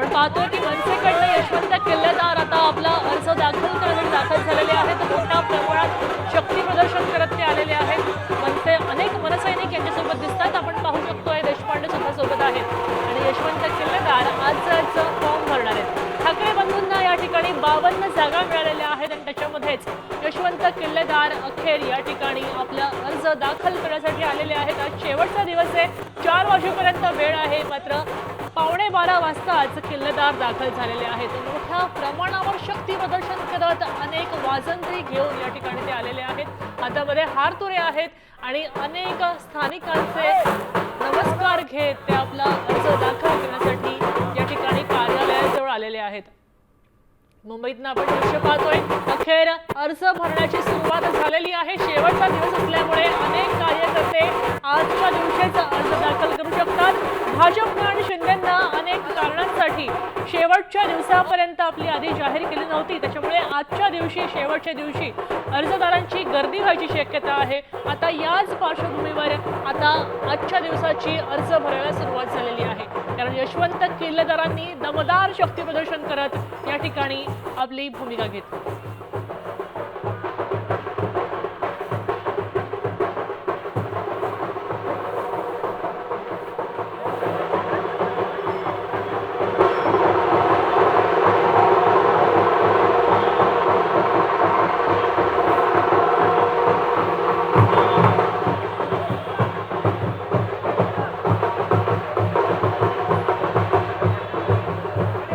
आपण पाहतोय की मनसेकडनं यशवंत किल्लेदार आता आपला अर्ज दाखल करण्यासाठी दाखल झालेले आहेत. मोठ्या प्रमाणात शक्ती प्रदर्शन करत ते आलेले आहेत. मनसे अनेक मनसैनिक यांच्यासोबत दिसतात. आपण पाहू शकतोय देशपांडे सुद्धा सोबत आहेत. आणि यशवंत किल्लेदार आज फॉर्म भरणार आहेत. ठाकरे बंधूंना या ठिकाणी बावन्न जागा मिळालेल्या आहेत आणि त्याच्यामध्येच यशवंत किल्लेदार अखेर या ठिकाणी आपला अर्ज दाखल करण्यासाठी आलेले आहेत. आज शेवटचा दिवस आहे. चार वाजेपर्यंत वेळ आहे. मात्र बारा वाजताच किल्लेदार दाखल झालेले आहेत. मोठ्या प्रमाणावर शक्ती प्रदर्शन करत अनेक वाजंत्री घेऊन या ठिकाणी ते आलेले आहेत. हातामध्ये हारतुरे आहेत आणि अनेक स्थानिकांचे नमस्कार घेत ते आपला अर्ज दाखल करण्यासाठी या ठिकाणी कार्यालयाजवळ आलेले आहेत. मुंबईतनं आपण दृश्य पाहतोय अखेर अर्ज भरण्याची सुरुवात झालेली आहे. शेवटचा दिवस असल्यामुळे अनेक कार्यकर्ते आजच्या दिवशीच होती शेवटच्या दिवसापर्यंत आपली यादी जाहीर केली नव्हती. त्याच्यामुळे आजच्या दिवशी शेवटच्या दिवशी अर्जदारांची गर्दी व्हायची शक्यता आहे. आता याच पार्श्वभूमीवर आता आजच्या दिवसाची अर्ज भरायला सुरुवात झालेली आहे. कारण यशवंत किल्लेदारांनी दमदार शक्ती प्रदर्शन करत या ठिकाणी आपली भूमिका घेतली.